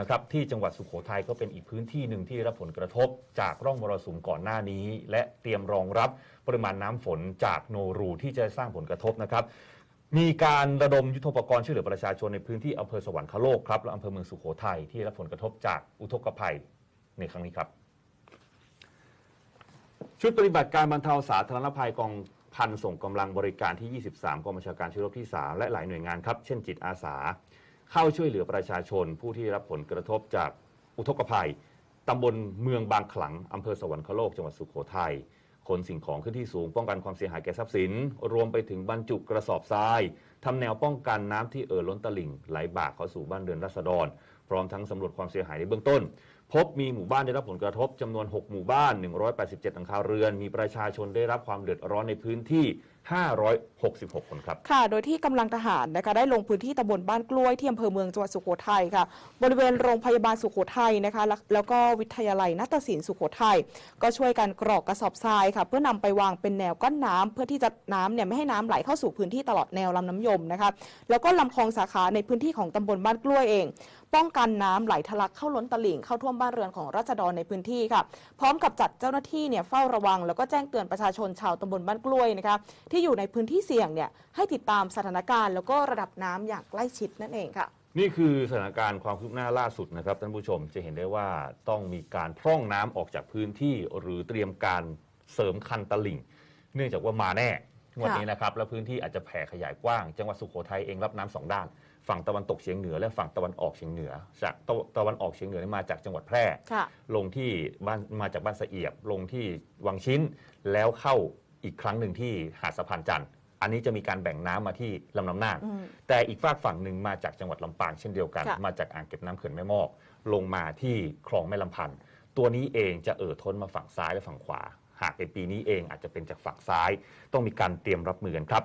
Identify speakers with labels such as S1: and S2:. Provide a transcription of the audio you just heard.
S1: นะครับที่จังหวัดสุโขทัยก็เป็นอีกพื้นที่หนึ่งที่ได้รับผลกระทบจากร่องมรสุมก่อนหน้านี้ และเตรียมรองรับปริมาณน้ำฝนจากโนรูที่จะสร้างผลกระทบนะครับมีการระดมยุทโธปกรณ์ช่วยเหลือประชาชนในพื้นที่อำเภอสวรรคโลกครับและอำเภอเมืองสุโขทัยที่ได้รับผลกระทบจากอุทกภัยในครั้งนี้ครับ ชุดปฏิบัติการบรรเทาสาธารณภัยกองพันส่งกำลังบริการที่ 23กองบัญชาการช่วยรบที่ 3 และหลายหน่วยงานครับ เช่นจิตอาสา เข้าช่วยเหลือประชาชน ผู้ที่รับผลกระทบจากอุทกภัยตำบลเมืองบางขลังอำเภอสวรรคโลกจังหวัดสุโขทัยขนสิ่งของขึ้นที่สูงป้องกันความเสียหายแก่ทรัพย์สิน รวมไปถึงบรรจุกระสอบทรายทำแนวป้องกันน้ำที่เอ่อล้นตลิ่งไหลบ่าเข้าสู่บ้านเรือนราษฎร พร้อมทั้งสำรวจความเสียหายในเบื้องต้น พบมีหมู่บ้านได้รับผลกระทบจำนวน 6 หมู่บ้าน 187หลังคาเรือน มีประชาชนได้รับความเดือดร้อนในพื้นที่ 566 คนครับ
S2: ค่ะ โดยที่กำลังทหารนะคะได้ลงพื้นที่ตำบลบ้านกล้วยที่อำเภอเมืองจังหวัดสุโขทัยค่ะ บริเวณโรงพยาบาลสุโขทัยนะคะ แล้วแล้วก็วิทยาลัยนาฏศิลป์สุโขทัยก็ช่วยกันกรอกกระสอบทรายค่ะ เพื่อนำไปวางเป็นแนวกั้นน้ำเพื่อที่จะน้ำเนี่ยไม่ให้น้ำไหลเข้าสู่พื้นที่ตลอดแนวลำน้ำยมนะคะ แล้วก็ลำคลองสาขาในพื้นที่ของตำบลบ้านกล้วยเอง ป้องกันน้ำไหลทะลักเข้าล้นตลิ่งเข้าท่วมบ้านเรือนของราษฎรในพื้นที่ค่ะพร้อมกับจัดเจ้าหน้าที่เนี่ยเฝ้าระวัง แล้วก็แจ้งเตือนประชาชนชาวตำบลบ้านกล้วยนะคะที่อยู่ในพื้นที่เสี่ยงเนี่ยให้ติดตามสถานการณ์แล้วก็ระดับน้ำอย่างใกล้ชิดนั่นเองค่ะ
S1: นี่คือสถานการณ์ความคืบหน้าล่าสุดนะครับท่านผู้ชมจะเห็นได้ว่าต้องมีการพร่องน้ำออกจากพื้นที่ หรือเตรียมการเสริมคันตลิ่ง เนื่องจากว่ามาแน่ งวันนี้นะครับแล้วพื้นที่อาจจะแผ่ขยายกว้าง จังหวัดสุโขทัยเองรับน้ำสองด้าน ฝั่งตะวันตกเฉียงเหนือและฝั่งตะวันออกเฉียงเหนือจากตะตะวันออกเฉียงเหนือนี่มาจากจังหวัดแพร่
S2: ค่ะ
S1: ลงที่บ้านมาจากบ้านสะเอียบลงที่วังชิ้น แล้วเข้าอีกครั้งหนึ่งที่หาดสะพานจันทร์อันนี้จะมีการแบ่งน้ำมาที่ลำน้ำน่าน
S2: อืม
S1: แต่อีกฝากฝั่งหนึ่งมาจากจังหวัดลำปางเช่นเดียวกัน
S2: ค่ะ
S1: มาจากอ่างเก็บน้ำเขื่อนแม่มอก ลงมาที่คลองแม่ลำพันธ์ตัวนี้เองจะเอ่อท้นมาฝั่งซ้ายและฝั่งขวา หากเป็นปีนี้เองอาจจะเป็นจากฝั่งซ้าย ต้องมีการเตรียมรับมือกันครับ